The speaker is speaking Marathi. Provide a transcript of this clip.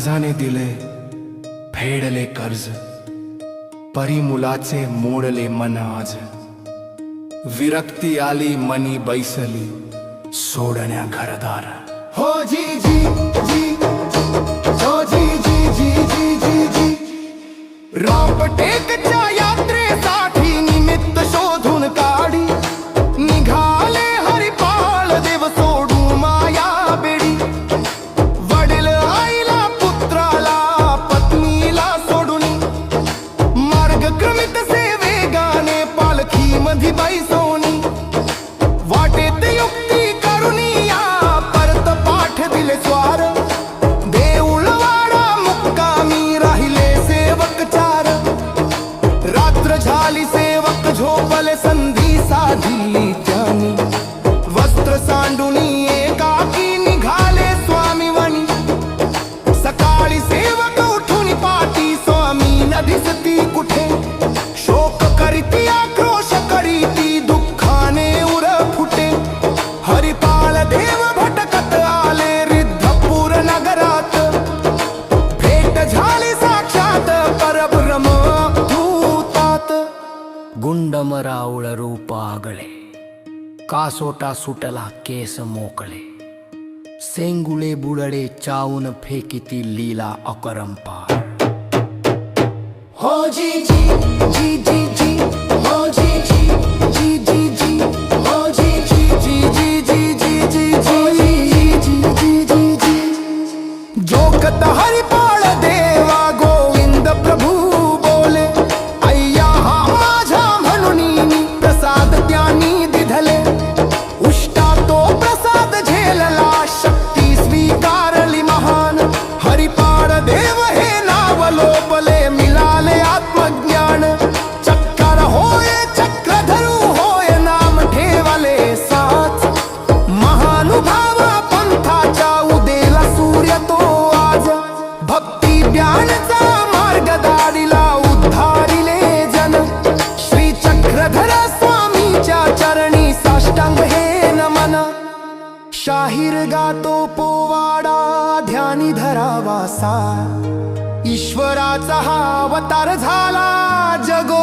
व्याजाने दिले फेडले कर्ज परी मुलाचे मोडले मन आज. विरक्ती आली मनी बैसली सोडण्या घरदार. हो जी जी जी. परत पाठ स्वार। देऊळवाडा मुक्कामी सेवक चार। रात्र झाली सेवक झोपले संधी साधिली हरिपाल देव भटकत आले रिद्धपूर नगरात. भेट झाली साक्षात परब्रह्म गुंडमरावळ रूप आगळे कासोटा सुटला केस मोकळे. सेंगुळे बुडडे चावून फेकिती लीला अकरंपार हो जी शाहीर गातो पोवाडा ध्यानी धरावासा ईश्वराचा हा अवतार झाला जगो